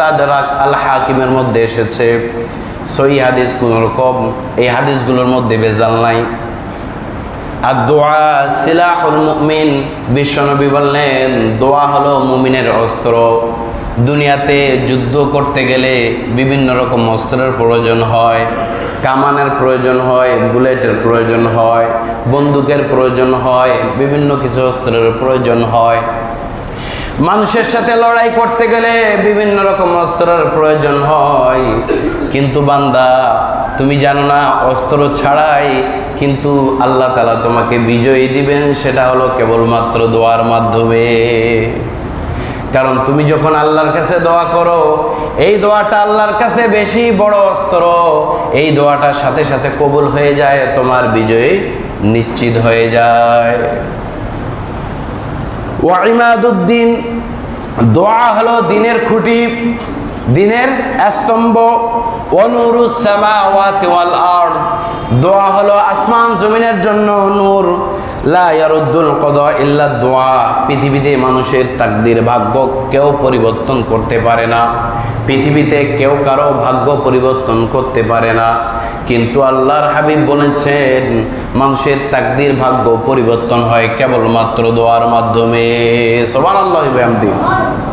মুস্তাদরাক আল হাকিমের মধ্যে এসেছে। সই হাদিস কোন রকম এই হাদিসগুলোর মধ্যে বেজাল নাই। আর দোয়া সিলাহুল মুমিন, বিশ্বনবী বললেন, দোয়া হলো মুমিনের অস্ত্র। দুনিয়াতে যুদ্ধ করতে গেলে বিভিন্ন রকম অস্ত্রের প্রয়োজন হয়, কামানের প্রয়োজন হয়, বুলেটের প্রয়োজন হয়, বন্দুকের প্রয়োজন হয়, বিভিন্ন কিছু অস্ত্রের প্রয়োজন হয়। মানুষের সাথে লড়াই করতে গেলে বিভিন্ন রকম অস্ত্রের প্রয়োজন হয়। কিন্তু বান্দা, তুমি জানো না, অস্ত্র ছাড়াই কিন্তু আল্লাহ তালা তোমাকে বিজয়ী দিবেন, সেটা হলো কেবলমাত্র দোয়ার মাধ্যমে। কারণ তুমি যখন আল্লাহর কাছে দোয়া করো, এই দোয়াটা আল্লাহর কাছে বেশি বড় অস্ত্র, এই দোয়াটার সাথে সাথে কবুল হয়ে যায়, তোমার বিজয়ী নিশ্চিত হয়ে যায়। ওয়াইমাদুদ্দিন দোয়া হলো দিনের খুঁটি, দিনের স্তম্ভ অনুরুসামা ওয়াল আরদ, দোয়া হলো আসমান জমিনের জন্য নূর। লা কদ কদা ইল্লা দোয়া পৃথিবীতে মানুষের তাকদির ভাগ্য কেউ পরিবর্তন করতে পারে না। পৃথিবীতে কেউ কারও ভাগ্য পরিবর্তন করতে পারে না। কিন্তু আল্লাহর হাবিব বলেছেন, মানুষের তাকদির ভাগ্য পরিবর্তন হয় কেবলমাত্র দোয়ার মাধ্যমে। সবার আল্লাহ